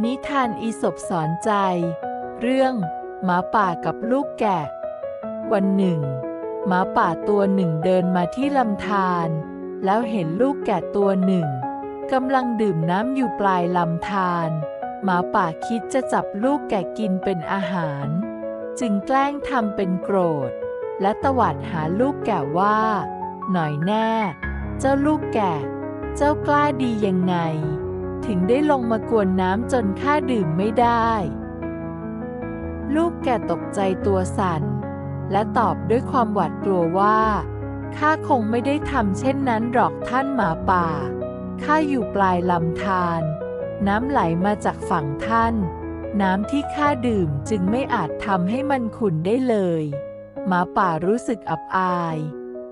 นิทานอีสบสอนใจ เรื่องหมาป่ากับลูกแกะ วันหนึ่งหมาป่าตัวหนึ่งเดินมาที่ลำธารแล้วเห็นลูกแกะตัวหนึ่งกำลังดื่มน้ำอยู่ปลายลำธารหมาป่าคิดจะจับลูกแกะกินเป็นอาหาร จึงแกล้งทำเป็นโกรธ และตวาดหาลูกแกะว่า หน่อยแน่ เจ้าลูกแกะ เจ้ากล้าดียังไง ถึงได้ลงมากวนน้ำจนข้าดื่มไม่ได้ ลูกแกตกใจตัวสั่น และตอบด้วยความหวาดกลัวว่าข้าคงไม่ได้ทำเช่นนั้นหรอกท่านหมาป่าข้าอยู่ปลายลำธารน้ำไหลมาจากฝั่งท่าน น้ำที่ข้าดื่มจึงไม่อาจทำให้มันขุ่นได้เลย หมาป่ารู้สึกอับอาย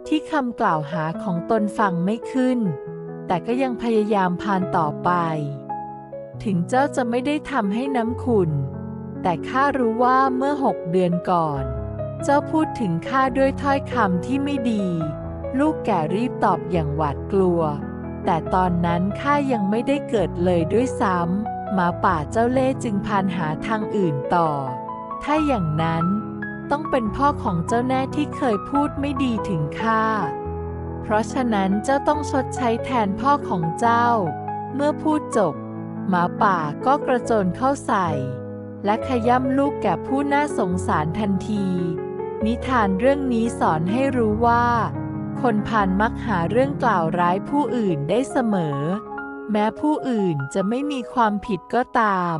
ที่คำกล่าวหาของตนฟังไม่ขึ้น แต่ก็ยังพยายามพานต่อไป ถึงเจ้าจะไม่ได้ทำให้น้ำขุนแต่ข้ารู้ว่าเมื่อหกเดือนก่อน เจ้าพูดถึงข้าด้วยถ้อยคำที่ไม่ดี ลูกแก่รีบตอบอย่างหวาดกลัว แต่ตอนนั้นข้ายังไม่ได้เกิดเลยด้วยซ้ำหมาป่าเจ้าเล่จึงพานหาทางอื่นต่อ ถ้าอย่างนั้น ต้องเป็นพ่อของเจ้าแน่ที่เคยพูดไม่ดีถึงข้า เพราะฉะนั้นเจ้าต้องชดใช้แทนพ่อของเจ้า เมื่อพูดจบ หมาป่าก็กระโจนเข้าใส่ และขย้ำลูกแก่ผู้น่าสงสารทันที นิทานเรื่องนี้สอนให้รู้ว่า คนพาลมักหาเรื่องกล่าวร้ายผู้อื่นได้เสมอ แม้ผู้อื่นจะไม่มีความผิดก็ตาม